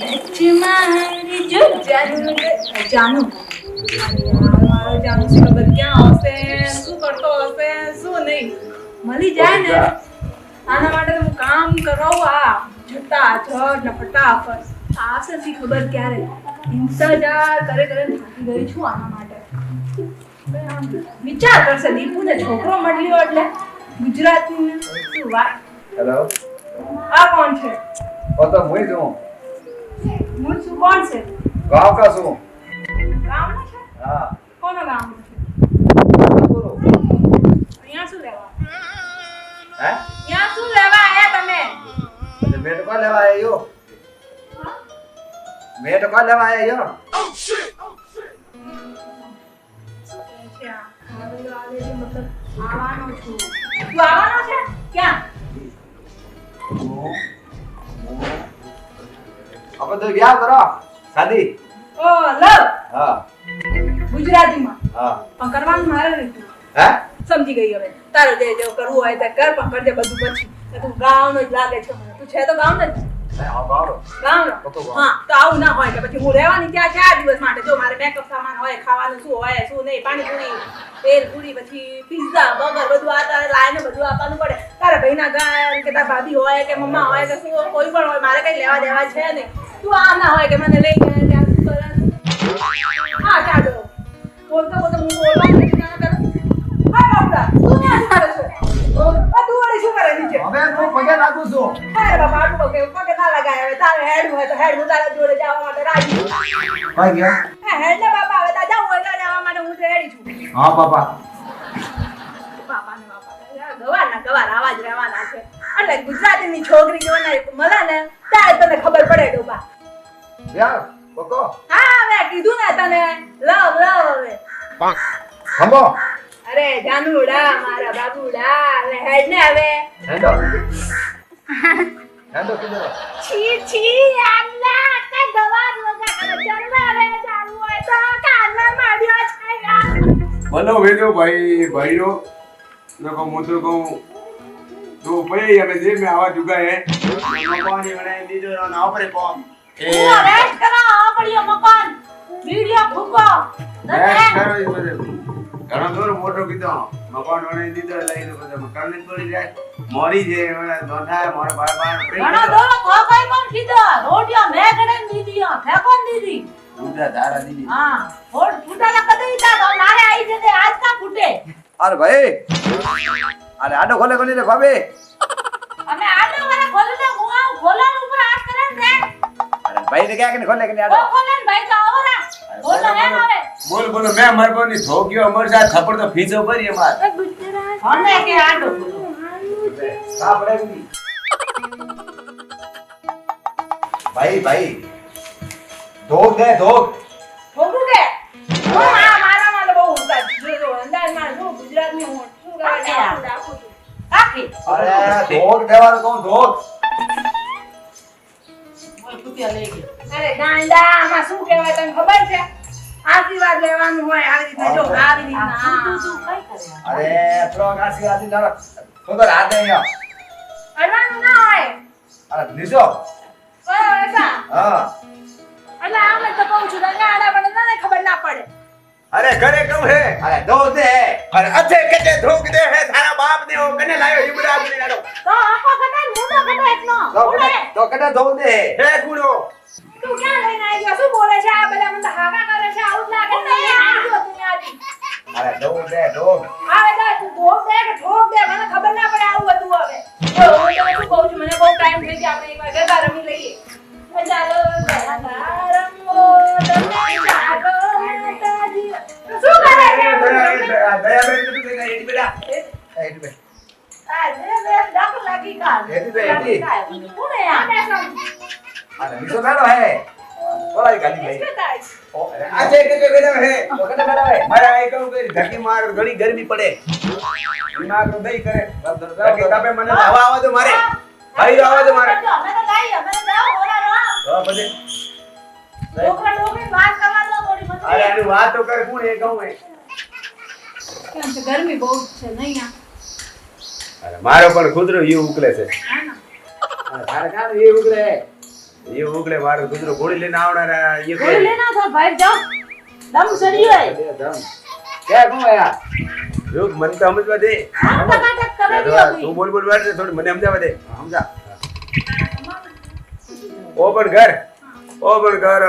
જો જાનુ જાનુ. ખબર ક્યાં હશે? શું કરતો હશે? શું નહીં? મળી જાય ને? આના માટે તો હું કામ કરાવું આ. જતા જડ ને ફટાફટ શી ખબર ક્યારે? ઇંતજાર કરે કરે થાકી ગઈ છું આના માટે. વિચાર કરશે દીપુ ને છોકરો મળ્યો એટલે ગુજરાતી શું વાત? હેલો આ કોણ છે? ઓ તો હું છું હું. છું કોણ છે ગાંવ કા છું ગામનો છે હા કોનો ગામનો છે બોલો અહીંયા શું લેવા હે અહીંયા શું લેવા આયા તમે એટલે મેં તો કોણ લેવા આવ્યો હા? મેં તો કોણ લેવા આવ્યો શું કહે છે આ? આવેલો આવે છે મતલબ આવવાનો છું તું આવવાનો છે ક્યાં આપણે યાદ કરો. સાદી? ઓ લવ. હા. ગુજરાતીમાં. હા. પણ કરવાનું મારે નથી. હે? સમજી ગઈ હવે. તારે જે જે કરવું હોય તે કર પણ કરજે બધું પછી. તું ગામ જ લાગે છે મને. તું છે તો ગામનો જ. હે હા બાવડો ગામનો પક્કો ગામ. હા તો આવું ના હોય કે પછી હું રહેવાની ત્યાં ચાર દિવસ માટે જો મારે બેકઅપ સામાન હોય ખાવાનું શું હોય શું નહીં પાણીપુરી તેલ પૂરી પછી પિઝા બર્ગર બધું આ લાઈને બધું આપવાનું પડે. તારા ભાઈના ગાય કે તારા ભાભી હોય કે મમ્મા હોય કે શું કોઈ પણ હોય મારે કઈ લેવા દેવા છે નહીં. તું આ ના હોય કે મને લઈ હોય તો હેડ હું તારા જોડે જવા માટે રાજી છું. ગયા? હેડ ને બાપા હવે તારે હોય તો જવા માટે હું રેડી છું. હા બાપા. બાપા ને બાપા ગવાર ગવાર આવા જ રહેવાના છે. એટલે ગુજરાતીની છોકરી જો ને મળે ને ત્યારે તને ખબર પડે ડોબા. હા હવે કીધું ને તને. લવ લવ હવે. અરે જાનુડા મારા બાબુડા. હવે હેડ ને હવે. હેંડો. હેંડો કીધો છી છી આલ્લા લગા કરે ચરવા હવે ચાલુ હોય તો કાનમાં માર્યો છે બોલો વેદો ભાઈ ભાઈઓ. નકો હું તો કહું તો ભાઈ અમે જે મે આવા જુગા હે મકાની મને દીધો ના પરે કોમ. એ રેસ્ટ કરા આ પડ્યો મકાન વિડિયો ફૂકો. રેસ્ટ કરો ઈ બધે. ઘણો દૂર મોટો કીધો મકાન વણે દીધો લઈને બધા મકાન ને તોડી જાય. મોરી જે દોઠા મોર બાર બાર ઘણો દોડો કોકાઈ પણ કીધો રોટિયો મે કડે દીધી ફેકોન દીધી. ઉડા ધારા દીધી. હા હોડ ફૂટાલા કદી તા નારે આઈ જતે આજ કા ફૂટે? અરે ભાઈ અરે આડો ખોલે કોની રે ભાભી અમે આડો વાળા ખોલે ને હું આવ ખોલન ઉપર હાથ કરે ને અરે ભાઈ ને ક્યાં કે ખોલે કે આડો? ખોલે ભાઈ તો આવો ના બોલ હે હવે. બોલ બોલો મેં માર પરની ધોક્યો અમર સાથે થપ્પડ તો ફીજો ભરી અમાર હને કે આડો સાંભળે ભાઈ ભાઈ ધોક દે ધોક ખોટું કે? હું આ મારા માટે બહુ ઉતાર જો જો અંદાજમાં શું ગુજરાતની હું શું ગાડી છું. રાખી અરે ધોક દેવાનો કહું ધોક અરે ગાંડા આમાં શું કહેવાય તને ખબર છે? આશીર્વાદ લેવાનું હોય આવી રીતે જો આવી રીતે અરે થોડો આશીર્વાદ ના તો તો રાતે અહીંયા. અડવાનું ના હોય. અરે લીધો ઓય એસા હા. એટલે આમ તો કહું છું તને આડા પણ તને ખબર ના પડે. અરે ઘરે કહું હે. અરે દો દે. અરે અથે કટે ધોક દે હે તારા બાપ ને ઓ કને લાયો યુવરાજ ને તો આખો કટા મુંડો કટો એકનો તો કટા ધોક દે હે. કુડો અરે ધોક દે ધોક આવે તો તું ઢોક દે કે ઠોક દે મને ખબર ના પડે આવું બધું હવે. જો હું તને શું કહું છું? મને બહુ ટાઈમ થઈ ગયો. આપણે એકવાર ગરબા રમી લઈએ. તો ચાલો ગરબા રમો તમે ચાલો માતાજી. શું કરે છે આ બધું રમી? દયા બેન તું કઈ એડી બેટા એ ઇટ બે આ જે બે ડક લાગી કાઢ. એથી બે એથી કોને આ? અરે લીધો નાનો હે. બોલાઈ ગાલી ભાઈ. વાત તો કર કોણ એ કહું ગરમી અરે મારો પણ ખુદરો યુ ઉકલે છે. હા તારે કામ એ ઉકલે? એ ઉગલે મારો કૂતરો ગોળી લઈને આવનારા એ ગોળી લેના થા ભાઈ જાઓ. દમ હોય દે દમ. કે કોણ યાર જો મને તો સમજવા દે. તું બોલ બોલ વાત થોડી મને સમજાવવા દે. સમજા. ઓ પણ ઘર. ઓ પણ ઘર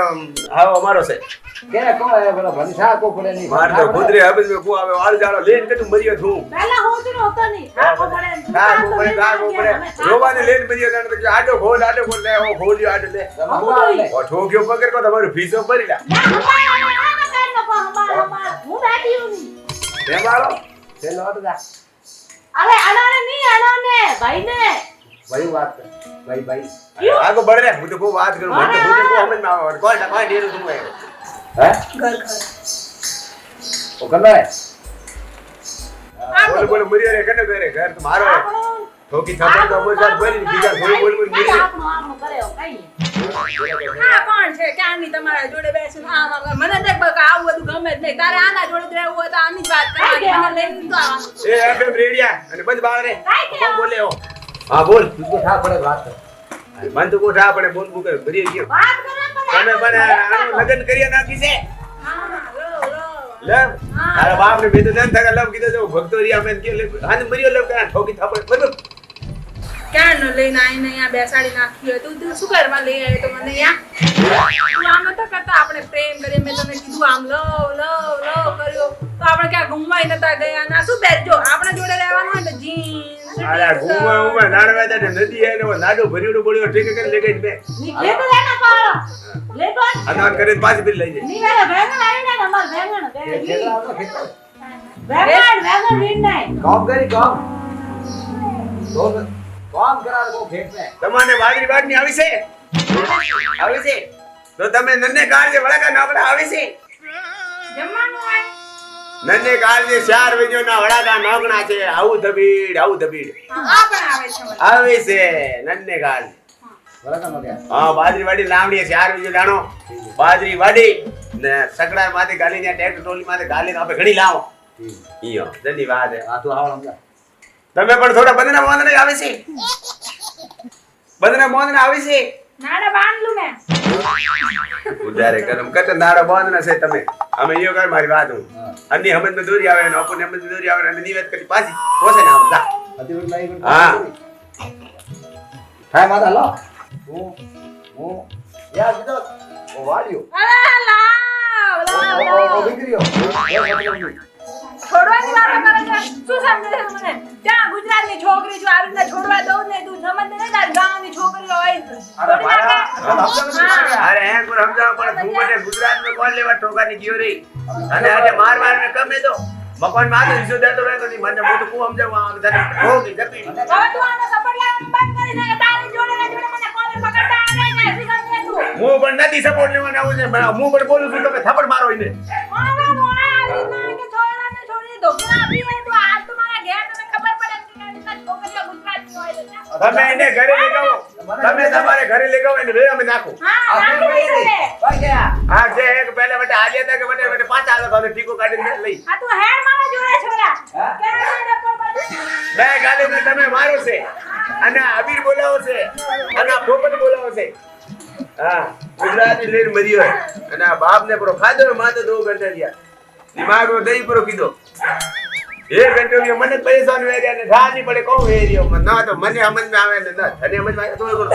આવો અમારો છે. કે કોણ યાર પેલો ભનસા કો પડે નહીં મારે તો કૂતરે હવે મેં કુ આવે વાળ જાડો લઈને કેટલું મર્યો છું પહેલા હોતનો હતો નહીં કાકો પડે કાકો પડે કાકો પડે રોવાને લઈને મર્યો જાણે તો કે ખોલ આટો ખોલ લે ઓ ખોલ્યો આટો લે તમે હમણાં આવે. ઓ ઠોક્યો પકડ કો તમારું ફીસો ભરી લા ના હું બેઠી હું મારો હતો જા. અરે અનાને નહીં અનાને ભાઈ ને ભાઈ વાત કર. ભાઈ ભાઈ આગો બળ રે હું તો બહુ વાત કરું મને તો હું તો આવે કોઈ કોઈ ડેરું તું હે? હે ઘર ઘર. ઓ હે બોલ બોલ મર્યો રે કને કરે ઘર તો મારો ઠોકી થપ્પડ તો બોલ ચાલ ભરી બીજા થોડી બોલ બોલ મરી આપણું આપણું કરે કઈ આ કોણ છે? ક્યાંની તમારા જોડે બેસીને આમ આમ મને દેખ બકા આવું બધું ગમે જ નહીં. તારે આના જોડે રહેવું હોય તો આની જ વાત કરવાની. મને લઈને તો આવવાનું એ એફએમ રેડિયા અને બંધ બાળ રે બોલે હો. હા બોલ. તું તો થા વાત કર. મન તો કોઠા આપણે બોલ બુક ભરી ગયો. તમે મને આનું લગન કરી નાખી છે. હા લો લો. લવ તારા બાપ ને બેટો ધન થકા લવ કીધો જો ભક્તો રિયા મેં કે આને મર્યો લવ કરા ઠોકી થપ્પડ બરોબર? ક્યારનો લઈને આવીને અહીંયા બેસાડી નાખ્યો તું તું શું કરવા લઈ આવ્યો તો મને અહીંયા? તું આમ નતા કરતા? આપણે પ્રેમ કરીએ મેં તને કીધું આમ લવ લવ લવ કર્યો. તો આપણે ક્યાં ઘૂમવાય નતા ગયા? ના શું બેસજો? આપણે જોડે રહેવાનું હોય ને જીન્સ અરે ઘૂમવા ઉમા નાડવા જાય નદી હે ને ઓ નાડો ભર્યું પડ્યો ઠીક કરી લે ગઈ બે. લે તો લેના પાડો લે તો. અનાર કરીને પાછી ફરી લઈ જાય. ની વેંગણ આવી ને અમાર વેંગણ એ વેંગણ છેલ્લા હતો ખેતર. વેંગણ વેંગણ રીન નહીં કામ કરી કામ. તો કામ કો ખેત ને. તમારે વાદળી વાડની આવી છે? આવી છે. તો તમે નન્ને કાળજે વળકા નાકડા આવી છે? જમવાનું હોય. નન્ને કાળજે ચાર વીજો ના વળકા છે. આવું ધબીડ આવું ધબીડ. આ પણ આવે છે માં ગયા હા બાજરી વાડી લાવડી ચાર બીજો જાણો. બાજરી વાડી ને સકડા માંથી ગાલી ને ટેક્ટર ટ્રોલી માંથી ગાલી આપણે ઘણી લાવો. ઈયો જલ્દી વાત હે આ તું આવો તમે પણ થોડા બંધના મોંદને આવે છે? બંધના મોંદના આવે છે? નાડા બાંધલું મેં. ઉધારે કરમ કત નાડો બાંધના છે તમે. અમે ઈયો કર મારી વાત હું. હા. હમદ में દોરી આવે ને હમદ દોરી આવે અને નિવેદ કરી પાછી પોસે ના આવતા. હા. થાય માતા લો. હું યાર કીધો ઓ અરે લાવ લાવ ઓ. છોડવાની વાતો શું સમજે છે મને? ત્યાં ગુજરાતની છોકરી છું આવી રીતના છોડવા દઉં ને તું સમજ ને તાર ગામની છોકરીઓ હોય. અરે છોડી નાખે. અરે હે. કોર સમજાવ પણ તું મને ગુજરાત में કોણ લેવા ઠોકાની ગયો રે અને આજે માર માર ને કમે તો? મકાનમાં તો ઈસો દેતો રહેતો ની મને મોટું કુ સમજાવ આ તને ઠોકી જતી હવે તું આને સપડ લેવાનું બંધ કરી દે તારી જોડે જોડે મને કોલર પકડતા આવે ને તું. હું પણ નથી સપોર્ટ લેવાના આવું છે હું પણ બોલું છું તમે થપ્પડ મારો એને. મારવાનું આ રીતના કે છોરાને છોડી દો. કે તમે એને ઘરે લઈ જાઓ. તમે તમારે ઘરે લઈ જાઓ એને વેરામે નાખો. હા ગયા. જે એક પહેલે વટે આજે હતા કે વટે વટે પાંચ આલો તો ટીકો કાઢીને લઈ. આ તો હેર મારા જોડે છોરા બે ગાલે તો તમે મારો છે. અને અબીર બોલાવો છે. અને આ પોપટ બોલાવો છે. હા ગુજરાતી લઈને મર્યો હોય. અને આ બાપ ને પરો ખાધો માથે દો ઘંટા રહ્યા દિમાગ નો દહીં પરો કીધો. ઘંટો રહ્યો મને જ પરેશાન વેર્યા ને ઠા નહીં પડે કહું વેર્યો મને ના તો મને સમજ આવે ને ના તને સમજ આવે તો થોડું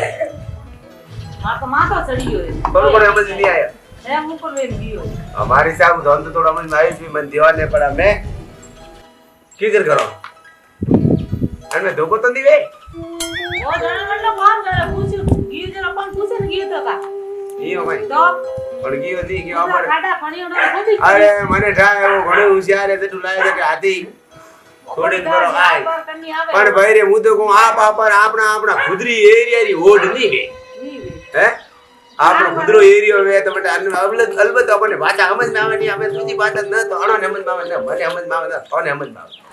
આ તો માથો ચડી ગયો. થોડું સમજ નહીં આવ્યા. એમ ઉપર વેમ ગયો. અમારી સાહેબ ધોન થોડા સમજ આવી છે મને દેવા નહીં પડે કીધર કરો અને ધોકો તો દીવે ઓ જણા મતલબ કોણ જરા પૂછ્યું. ગયું જરા પણ પૂછે ને ગયું તો કા. ઈ અમારી. તો ગયો હતી કે અમારે તો અરે મને થાય એવો ઘણો હોશિયાર તું લાગે કે હાથી થોડીક કરો આય. પણ ભાઈ રે હું તો કહું આ પાપર આપણા આપણા ખુદરી એરિયાની ઓઢ નહીં હે. હે? આપણો ખુદરો એરિયો વે તો આનું અલબત્ત અલબત્ત આપણને ભાષા સમજમાં આવે નહીં આપણે સુધી ભાષા ન તો અણો સમજમાં આવે ને મને સમજમાં આવે ને તને સમજમાં આવે.